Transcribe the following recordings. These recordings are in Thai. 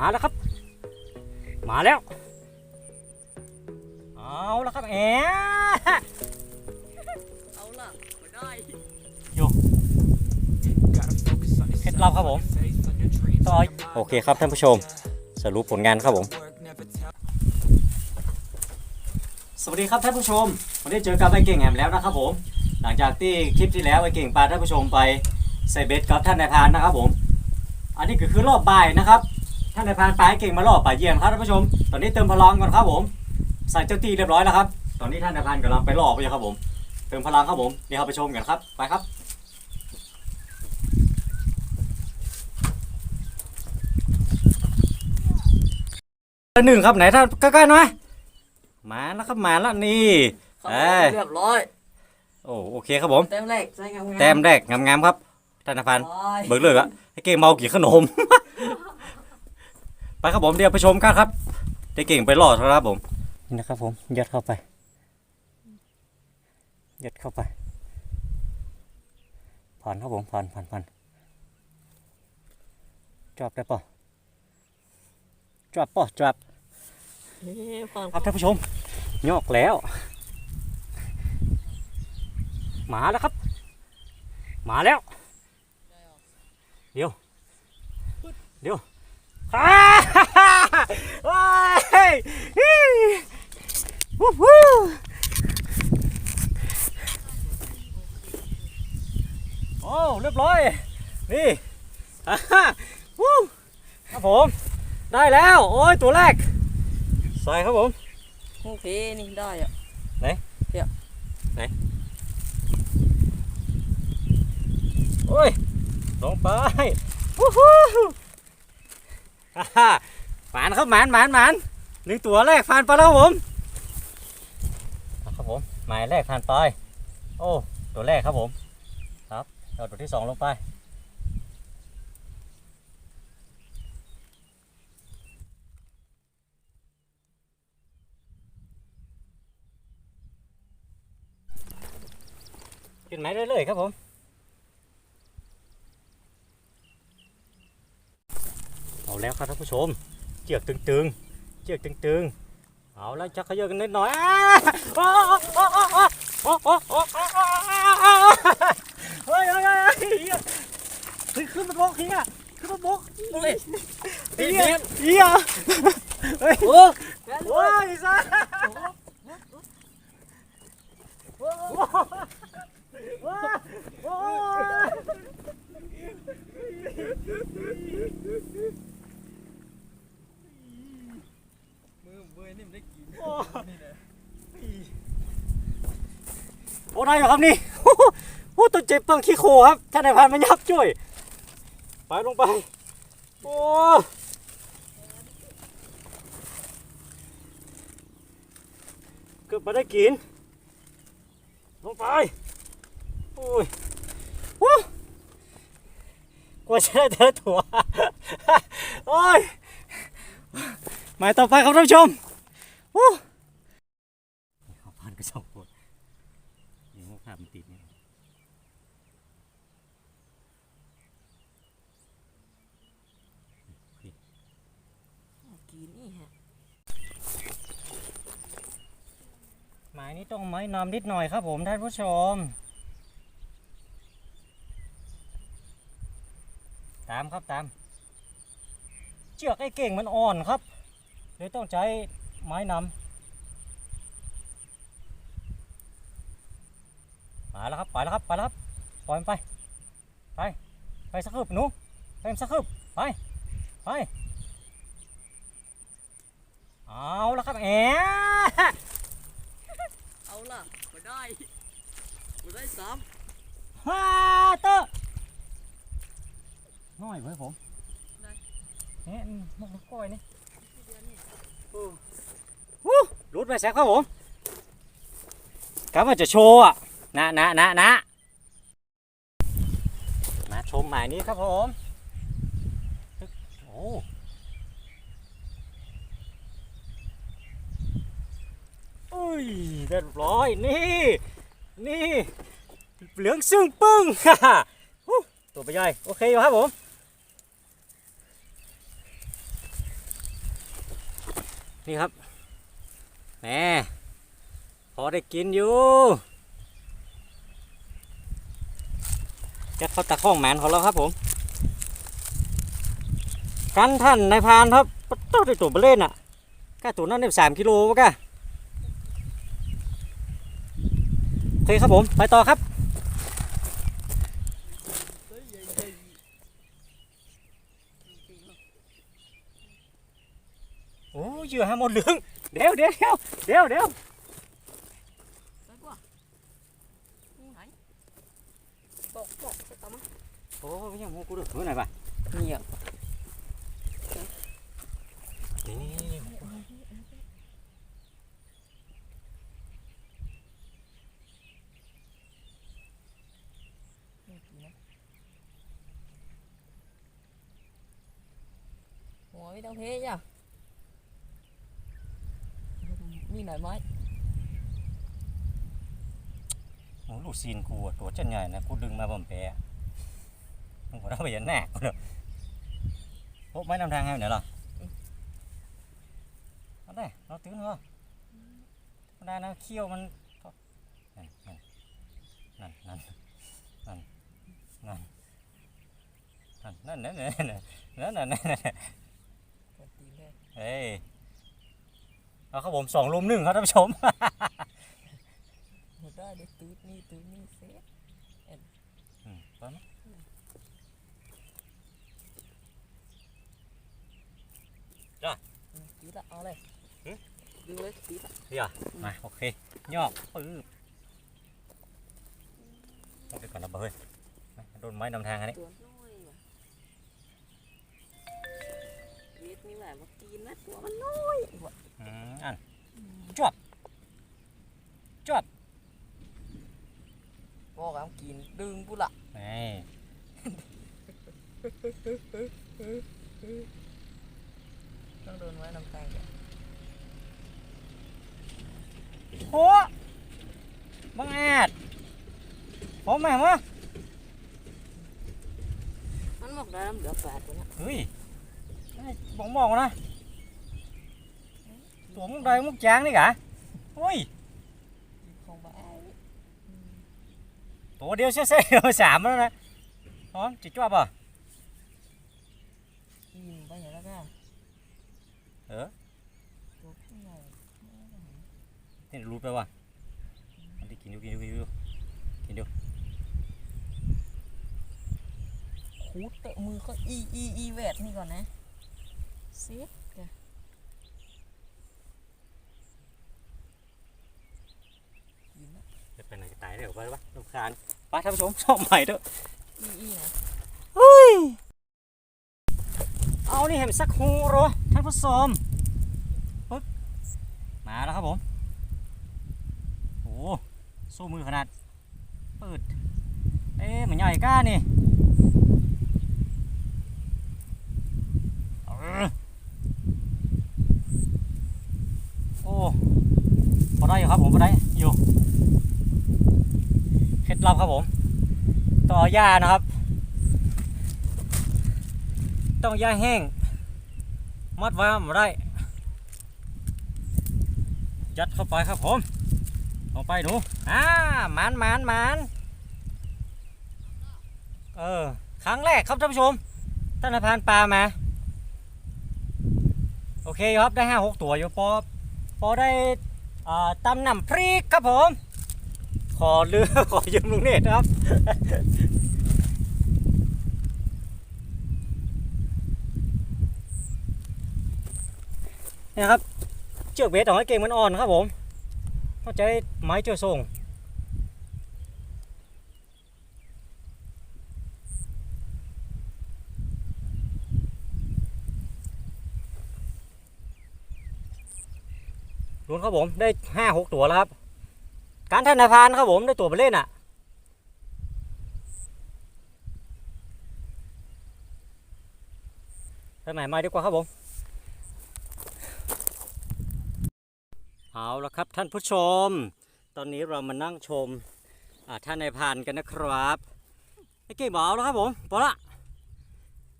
มาแล้วครับ มาแล้ว เอาแล้วครับแอะเอาล่ะมาได้เคล็ดลับครับผมต่อยโอเคครับท่านผู้ชม สรุปผลงานครับผม สวัสดีครับท่านผู้ชม วันนี้เจอกับไอเก่งแหมแล้วนะครับผม หลังจากที่คลิปที่แล้วไอเก่งพาท่านผู้ชมไปใส่เบ็ดกับท่านนายพรานนะครับผม อันนี้ก็คือรอบบ่ายนะครับ ท่านนายพรานปลาไอเก่งมารอบป่ายเยี่ยมครับท่านผู้ชม ตอนนี้เติมพลังก่อนครับผม ใส่เจ้าตีเรียบร้อยแล้วครับ ตอนนี้ท่านนายพรานกำลังไปรอบไปอยู่ครับผม เติมพลังครับผม เดี๋ยวเราไปชมกันครับ ไปครับหนึ่งครับไหนท่านใกล้ๆหน่อยมาแล้วครับมาแล้วนี่เข้าเอ้ยเรียบร้อยโอ้โอเคครับผม แต้มแรกใส่งามๆแต้มแรกงามๆครับธนาพันธ์ไปเบิกเลยอะให้เก่งเมากี่ขนม ไปครับผมเดี๋ยวไปชมกันครับได้เก่งไปรอดครับผมนี่นะครับผมยัดเข้าไปยัดเข้าไปผ่อนครับผมผ่อนผ่อนผ่อนจอบได้ปะจอบปะจอบนี่ฟังครับท่านผู้ชมยอกแล้วมาแล้วครับมาแล้ว เดี๋ยว เดี๋ยวอ้า ว้ายฮิวู้ฮู้โอ้เรียบร้อย นี่อ่าฮ่าวู้ครับผม ได้แล้ว โอ้ย ตัวแรก ใส่ครับผม โอเค นี่ได้อะโอ้ยลงไปวู้ฮู้ฮ่าฮ่า หมานครับหมานหมานหมานหนึ่งตัวแรกผ่านไปแล้วครับผมครับผมหมายแรกผ่านไป โอ้ตัวแรกครับผม ครับเอาตัวที่สองลงไปขึ้นไหมเรื่อยๆครับผม เอาแล้วครับท่านผู้ชม เจือกตึงๆ เจือกตึงๆ เอาแล้วชักเขยอะกันนิดหน่อยเฮ้ยเฮ้ยเฮ้ยขึ้นมาบกเฮียขึ้นมาบกเฮ้ยเฮียเฮีย เบยนี่มันได้กินโอ้โอ้ได้อยู่ครับนี่โอ้ตัวเจ็บต้องขี้โคครับท่านนายพรานมันยับช่วย ไปลงไป โอ้เกือบมาได้กิน ลงไป โอ้ยโอ้กว่าจะได้แต่ละตัวโอ้ยห มายต่อไปครับท่านผู้ชมโอ้เอาพันกระสอบปวดนี่มุกภาพมันติดเนี่ยกินนี่ฮะหมายนี้ต้องไม้นำนิดหน่อยครับผมท่านผู้ชม ตามครับตาม เชือกไอ้เก่งมันอ่อนครับ เลยต้องใช้ไม้นำมาแล้วครับ ไปแล้วครับ ไปแล้วครับ ปล่อยมันไป ไป ไปสักคืบหนูไปสักคืบไป ไป เอาแล้วครับแอะเอาล่ะมาได้มาได้สามฮ่าเตอร์น้อยเว้ยผมเนี่ยนกก้อยนี่ วู้รูดไปแซกครับผมกำลังจะโชว์อะนะนะนะนะมาชมหมายนี้ครับผมโอ้อุ้ยเรียบร้อยนี่นี่เหลืองซึ่งปึ้งฮ่าฮ่าฮู้ตัวไปใหญ่โอเคอยู่ครับผม นี่ครับแหมพอได้กินอยู่จะเข้าตะข้องแมนของเราครับผมกันท่านนายพานครับปัตโต้ได้ตัวเบลเล่นอะก้าตัวนั้นเนี่ยสามกิโลวะก้าโอเคครับผม ไปต่อครับ อ้ยเหยื่อหาหมดเหลืองเดี๋ยวเดี๋ยวเดี๋ยวเดี๋ยวเดี๋ยว Đấy quá. Không thấy. Bọc, bọc, sẽ tắm á. โอ้ยยังมูกูđược thứ này bà Nhiều. นี่นี่นี่นี่ Ngồi đâu thế nhá. Đi nổi mới. โอ้ลูกซีนกูตัวเจ้าใหญ่นะกูดึงมาบ่มแปะมึงหัวเราะไปยันหน้ากูเลยโอ้ไม่นำทางให้ไหนหรอเอาได้เราตื้นเหรอธรรมดานะเขี้ยวมันนั่นนั่นนั่นนั่นนั่นนั่นนั่นนั่นนั่นนั่นนั่นนั่นนั่น Còn tí lên. เฮ้ย เอาครับผมสองลุมหนึ่งครับท่านผู้ชมหมดได้เลยตูดนี่ตูดนี่เซฟเอ็มไปไหมจ้ะตีละเอาเลยดูเลยตีละเดี๋ยมาโอเคยอกปื๊บต้องไปก่อนนะเบ้ยโดนไม้นำทางอันนี้ กตีนนะตัวมันน้อยอ้วออันจวบจวบบอกเอากินดึงปุละไงต้องโดนไว้น้ำตาลโหบังอาจผมแหม่มามันหมกได้น้ำเหลือแปดตัวนะเฮ้ย bóng màu này xuống một đây một tráng đấy cả ui tổ điêu xe xe rồi xảm nữa này đó chỉ cho bờ ừ thế là lụt vào à đi kín điêu kín điêu kín điêu kín điêu ูดเตะมือก็อีอีอีเวทนี่ก่อนนะ này. Xếp kìa. Nhìn đó. จะไปไหนจะตายเดี๋ยวไปวะลูกคานไปท่านผู้ชมชอบใหม่เด้อ Y y này. เฮ้ย เอานี่เห็นสักฮูโรท่านผู้ชมปึ๊บมาแล้วครับผม โอ้สู้มือขนาดเปิด เอ๊ะมันใหญ่ก้านี่เออ โอ้พอได้อยู่ครับผมพอได้อยู่เคล็ดลับครับผมต่อหญ้านะครับ ต้องหญ้าแห้ง มัดไว้ไม่ได้ยัดเข้าไปครับผมลงไปหนูอ่าหมานหมานหมานเออครั้งแรกครับท่านผู้ชมท่านพานปลามา โอเคครับได้ห้าหกตัวอยู่พอ อได้ตำน้ำพริกครับผม ขอเลือขอยืมลุงเนตครับ นี่ครับ เชือกเบสของไอ้เก่งมันอ่อนครับผมเข้าใจไม้เจือส่ง ครับผมได้ห้าหกตัวแล้วครับ การธนาคารครับผมได้ตัวไปเล่นอะไปใหม่มาดีกว่าครับผม เอาละครับท่านผู้ชม ตอนนี้เรามานั่งชมท่านนายพานกันนะครับไอ้เก่งบอกเอาแล้วครับผมพอละ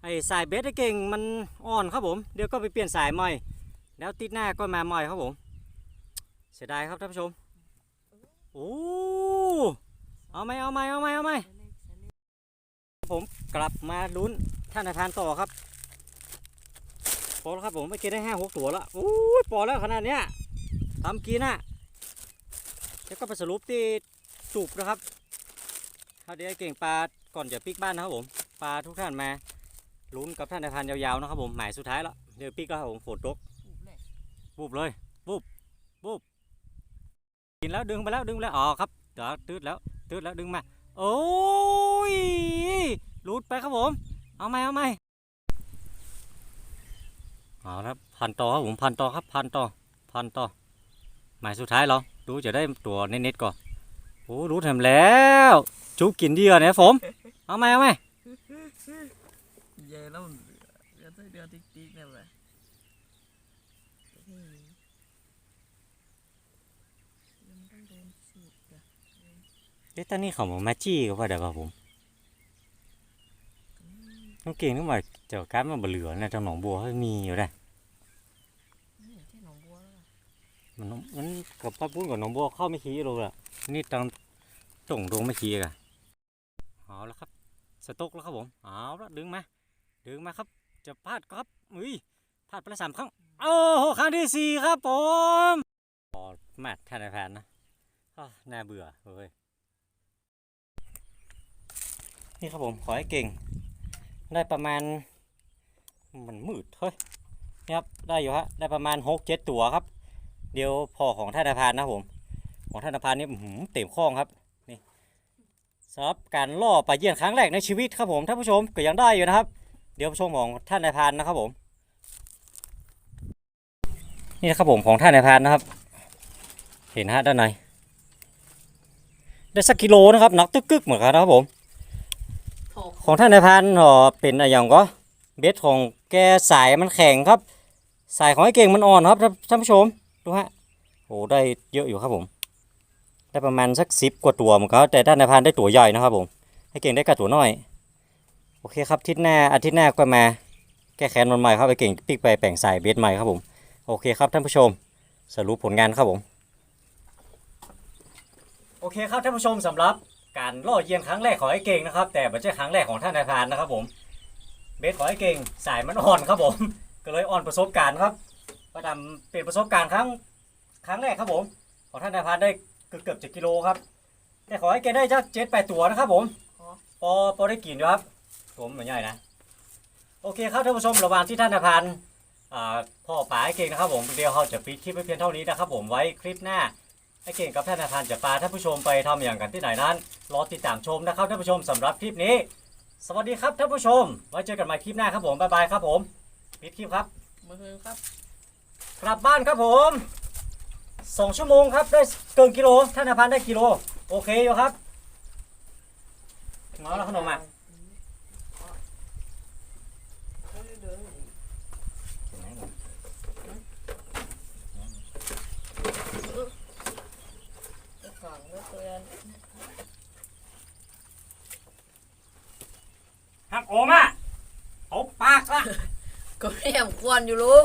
ไอ้สายเบสไอ้เก่งมันอ่อนครับผม เดี๋ยวก็ไปเปลี่ยนสายใหม่ แล้วติดหน้าก็มาใหม่ครับผม เสียดายครับท่านผู้ชม โอ้ เอาไหมเอาไหมเอาไหมเอาไหมผมกลับมาลุ้นท่านนายพรานต่อครับพอแล้วครับผมไม่กินได้ห้าหกตัวแล้วโอ้ยพอแล้วขนาดเนี้ยทำกินอะแล้วก็ไปสรุปที่จูบนะครับครับเดี๋ยวเก่งปลาก่อนจะปิกบ้านนะครับผมปลาทุกท่านมาลุ้นกับท่านนายพรานยาวๆนะครับผมหมายสุดท้ายแล้วเดี๋ยวปิกแล้วครับผมฝนตกบุบเลยบุบบุบ กินแล้วดึงไปแล้วดึงไปแล้วอ๋อครับเดี๋ยวตืดแล้วตืดแล้วดึงมา โอ้ยหลุดไปครับผม เอาไหมเอาไหมเอาละพันต่อครับผมพันต่อครับพันต่อพันต่อหมายสุดท้ายเราดูจะได้ตัวเน็ตๆก่อนโอ้รู้ทำแล้วจุ๊บกินเดียวเนี่ยผมเอาไหมเอาไหมใหญ่แล้วเดือดติ๊กติ๊กเนี่ยเลยยังต้องโดนสูบเดี๋ยว เอ๊ะตอนนี้เขามามาจี้กับว่าเดี๋ยวครับผมน้องเก่งนึกว่าเจ้าการมันบเหลือนะทางหนองบัวเขามีอยู่ได้นี่ที่หนองบัวแล้วล่ะมันมันกับป้าปุ้นกับหนองบัวเข้าไม่ขี้เลยล่ะนี่ตังต่งดวงไม่ขี้กันเอาแล้วครับ สต๊อกแล้วครับผมเอาแล้วดึงมาดึงมาครับ จะพลาดครับอุ้ยพลาดไปแล้วสามครั้งโอ้โหครั้งที่สี่ครับผมพอแมทท่านแพนนะอ้าวน่าเบื่อเฮ้ย นี่ครับผมขอให้เก่ง ได้ประมาณ มันมืดเฮ้ยนี่ครับได้อยู่ฮะได้ประมาณหกเจ็ดตัวครับ เดี๋ยวพอของท่านนายพานนะผม ของท่านนายพานนี่หือเต็มข้องครับนี่สำหรับการล่อปลาเยี่ยนครั้งแรกในชีวิตครับผมท่านผู้ชมก็ยังได้อยู่นะครับ เดี๋ยวชมของท่านนายพานนะครับผมนี่นะครับผมของท่านนายพานนะครับ เห็นฮะด้านในได้สักกิโลนะครับหนักตึกกึกเหมือนกันนะครับผม ของท่านนายพรานเอ่อเป็นอะไรอย่างก็เบ็ดของแกสายมันแข็งครับ สายของไอ้เก่งมันอ่อนครับท่านผู้ชมดูฮะโอ้ได้เยอะอยู่ครับผม ได้ประมาณสักสิบกว่าตัวเหมือนกันแต่ท่านนายพรานได้ตัวใหญ่นะครับผมไอ้เก่งได้กับตัวน้อยโอเคครับทิศหน้าอาทิตย์หน้าก็มาแก้แค้นมันใหม่ครับไอ้เก่งปิกไปแป่งสายเบ็ดใหม่ครับผมโอเคครับท่านผู้ชมสรุปผลงานครับผมโอเคครับท่านผู้ชมสำหรับ การล่อเยียนครั้งแรกของไอ้เก่งนะครับ แต่ไม่ใช่ครั้งแรกของท่านนายพานนะครับผมเบสของไอ้เก่งสายมันอ่อนครับผม ก็เลยอ่อนประสบการณ์ครับประดำเป็นประสบการณ์ครั้งครั้งแรกครับผม ของท่านนายพานได้เกือบเกือบเจ็ดกิโลครับ แต่ของไอ้เก่งได้จักเจ็ดแปดตัวนะครับผมอ๋อพอพอได้กินอยู่ครับผมเหมือนใหญ่นะโอเคครับท่านผู้ชมระหว่างที่ท่านนายพานพ่อป๋าไอ้เก่งนะครับผมเดี๋ยวเขาจะปิดคลิปไว้เพียงเท่านี้นะครับผมไว้คลิปหน้า ไอ้เก่งกับท่านนายพรานจะพาท่านผู้ชมไปทำอย่างกันที่ไหนนั้น รอติดตามชมนะครับท่านผู้ชมสำหรับคลิปนี้ สวัสดีครับท่านผู้ชม ไว้เจอกันใหม่คลิปหน้าครับผมบ๊ายบายครับผมปิดคลิปครับมือครับ กลับบ้านครับผมสองชั่วโมงครับได้เกินกิโลท่านนายพรานได้กิโล โอเคอยู่ครับงอแล้วขนมอะ สั่งก็เตือน หักโอมอะเอปากละก็ไม่เห็นควรอยู่ลูก